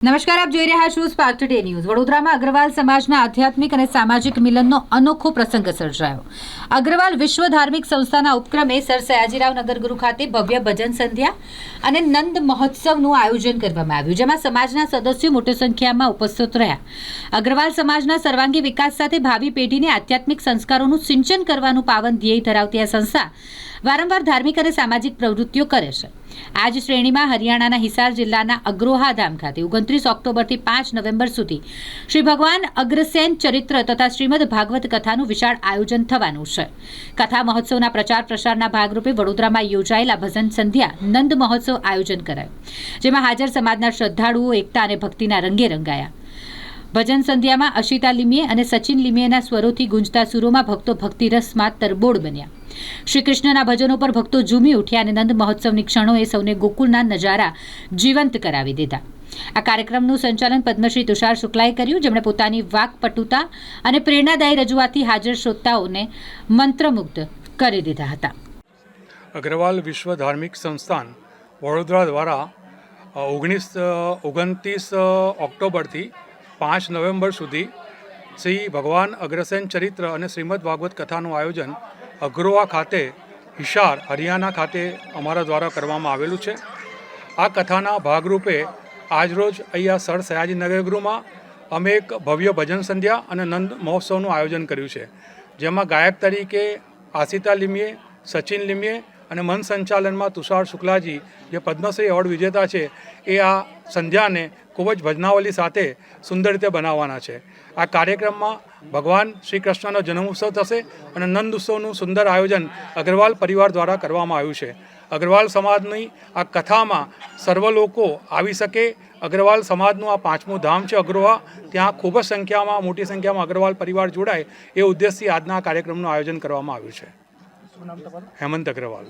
નમસ્કાર, આપ જોઈ રહ્યા છો સ્પાર્ક ટુડે ન્યૂઝ વડોદરામાં અગ્રવાલ સમાજના આધ્યાત્મિક અને સામાજિક મિલનનો અનોખો પ્રસંગ સર્જાયો. અગ્રવાલ વિશ્વ ધાર્મિક સંસ્થાના ઉપક્રમે સર સયાજીરાવ નગરગુરુ ખાતે ભવ્ય ભજન સંધ્યા અને નંદ મહોત્સવનું આયોજન કરવામાં આવ્યું, જેમાં સમાજના સદસ્યો મોટી સંખ્યામાં ઉપસ્થિત રહ્યા. અગ્રવાલ સમાજના સર્વાંગી વિકાસ સાથે ભાવિ પેઢીને આધ્યાત્મિક સંસ્કારોનું સિંચન કરવાનું પાવન ધ્યેય ધરાવતી આ સંસ્થા વારંવાર ધાર્મિક અને સામાજિક પ્રવૃત્તિઓ કરે છે. આ જ શ્રેણીમાં હરિયાણાના હિસાર જિલ્લાના અગ્રોહા ધામ ખાતે ઓગણત્રીસ ઓક્ટોબરથી પાંચ નવેમ્બર સુધી શ્રી ભગવાન અગ્રસેન ચરિત્ર તથા શ્રીમદ ભાગવત કથાનું વિશાળ આયોજન થવાનું છે. કથા મહોત્સવના પ્રચાર પ્રસારના ભાગરૂપે વડોદરામાં યોજાયેલા ભજન સંધ્યા નંદ મહોત્સવ આયોજન કરાયું, જેમાં હાજર સમાજના શ્રદ્ધાળુઓ, એકતા અને ભક્તિના રંગે રંગાયા. ભજન સંધ્યામાં અશિતા લીમીએ અને સચિન લીમીએના સ્વરોથી ગુંજતા સુરોમાં ભક્તો ભક્તિરસમાં તરબોળ બન્યા. શ્રી કૃષ્ણના ભજનો પર ભક્તો ઝૂમી ઉઠ્યા અને નંદ મહોત્સવની ક્ષણોએ સૌને ગોકુળના નજારા જીવંત કરાવી દીધા. આ કાર્યક્રમનું સંચાલન પદ્મશ્રી તુષાર શુક્લાએ કર્યું, જેમણે પોતાની વાકપટુતા અને પ્રેરણાદાયી રજૂઆતથી હાજર શ્રોતાઓને મંત્રમુગ્ધ કરી દીધા હતા. અગ્રવાલ વિશ્વ ધાર્મિક સંસ્થાન વડોદરા દ્વારા ઓગણીસ ઓગણત્રીસ ઓક્ટોબરથી પાંચ નવેમ્બર સુધી શ્રી ભગવાન અગ્રસેન ચરિત્ર અને શ્રીમદ ભાગવત કથાનું આયોજન અગ્રોવા ખાતે હિસાર હરિયાણા ખાતે અમારા દ્વારા કરવામાં આવેલું છે. આ કથાના ભાગરૂપે આજરોજ અહીંયા સર સયાજી નગરગૃહમાં અમે એક ભવ્ય ભજન સંધ્યા અને નંદ મહોત્સવનું આયોજન કર્યું છે. જેમાં ગાયક તરીકે આશિતા લીમીએ સચિન લીમીએ અને મન સંચાલનમાં તુષાર શુક્લાજી જે પદ્મશ્રી એવોર્ડ વિજેતા છે, એ આ સંધ્યાને ખૂબ જ ભજનાવલી સાથે સુંદર રીતે બનાવવાના છે. આ કાર્યક્રમમાં ભગવાન શ્રી કૃષ્ણનો જન્મોત્સવ થશે અને નંદ ઉત્સવનું સુંદર આયોજન અગ્રવાલ પરિવાર દ્વારા કરવામાં આવ્યું છે. અગ્રવાલ સમાજની આ કથામાં સર્વ લોકો આવી શકે. અગ્રવાલ સમાજનું આ પાંચમું ધામ છે અગ્રવા ત્યાં ખૂબ જ સંખ્યામાં, મોટી સંખ્યામાં અગ્રવાલ પરિવાર જોડાય. એ ઉદ્દેશથી આજના કાર્યક્રમનું આયોજન કરવામાં આવ્યું છે. શું નામ હેમંત અગ્રવાલ.